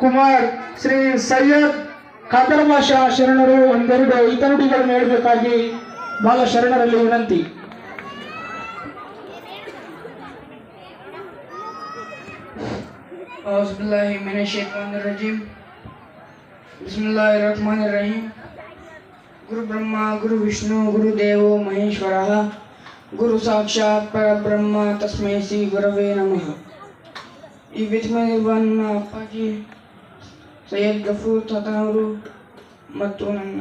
कुमार श्री सैयद खादर भाषा शरण इतनी बाल शरण विनती रहीम गुरु ब्रह्मा गुरु विष्णु गुरु देवो महेश्वर गुरु साक्षात् पर ब्रह्म तस्मे श्री गुरव नमः ಈ ನನ್ನ ಅಪ್ಪಾಜಿ, ಸೈಯದ್ ಗಫೂರ್ ಅವರು ಮತ್ತು ನನ್ನ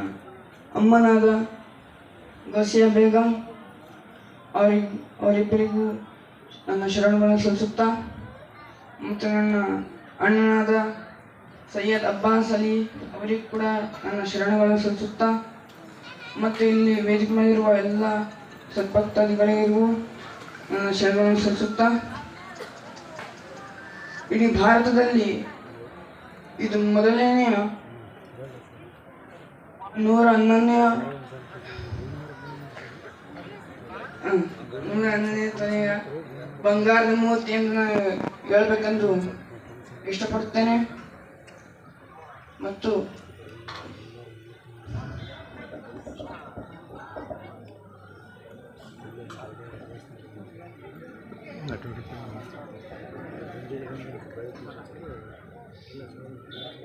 ಅಮ್ಮನಾದ ಗಸಿಯಾ ಬೇಗಂ ಅವರಿ, ಅವರಿಬ್ಬರಿಗೂ ನನ್ನ ಶರಣಗಳನ್ನು ಸಲ್ಲಿಸುತ್ತಾ ಮತ್ತು ನನ್ನ ಅಣ್ಣನಾದ ಸೈಯದ್ ಅಬ್ಬಾಸ್ ಅಲಿ ಅವರಿಗೂ ಕೂಡ ನನ್ನ ಶರಣಗಳನ್ನು ಸಲ್ಲಿಸುತ್ತಾ ಮತ್ತು ಇಲ್ಲಿ ವೇದಿಕೆ ಮೇಲಿರುವ ಎಲ್ಲ ಸದ್ಭಕ್ತಾದಿಗಳಿಗೂ ನನ್ನ ಶರಣಗಳನ್ನು ಸಲ್ಲಿಸುತ್ತಾ ಇಡೀ ಭಾರತದಲ್ಲಿ ಇದು ಮೊದಲನೆಯ ನೂರ ಹನ್ನೊಂದನೆಯ ನೂರ ಹನ್ನೊಂದನೇ ತನೆಯ ಬಂಗಾರದ ಮೂರ್ತಿ ಎಂದು ನಾನು ಹೇಳ್ಬೇಕೆಂದು ಇಷ್ಟಪಡುತ್ತೇನೆ ಮತ್ತು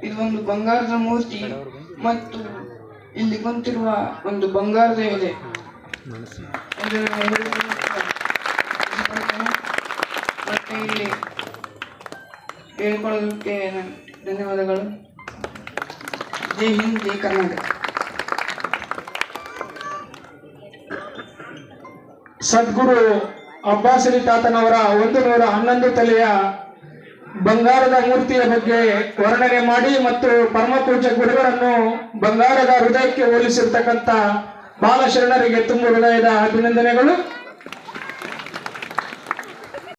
ಇದು ಒಂದು ಬಂಗಾರದ ಮೂರ್ತಿ ಮತ್ತು ಇಲ್ಲಿ ಕುಂತಿರುವ ಒಂದು ಬಂಗಾರದ ಎಲೆ. ಮತ್ತೆ ಇಲ್ಲಿ ಹೇಳ್ಕೊಳ್ಳೋದಕ್ಕೆ ಧನ್ಯವಾದಗಳು. ಜೈ ಹಿಂದ್ ಜೈ ಕರ್ನಾಟಕ. ಸದ್ಗುರು ಅಬ್ಬಾಸ್ ಅಲಿ ತಾತನವರ ಒಂದು ನೂರ ಹನ್ನೊಂದು ತಲೆಯ ಬಂಗಾರದ ಮೂರ್ತಿಯ ಬಗ್ಗೆ ವರ್ಣನೆ ಮಾಡಿ ಮತ್ತು ಪರಮಪೂಜ ಗುರುಗಳನ್ನು ಬಂಗಾರದ ಹೃದಯಕ್ಕೆ ಹೋಲಿಸಿರ್ತಕ್ಕಂಥ ಬಾಲಶರಣರಿಗೆ ತುಂಬ ಹೃದಯದ ಅಭಿನಂದನೆಗಳು.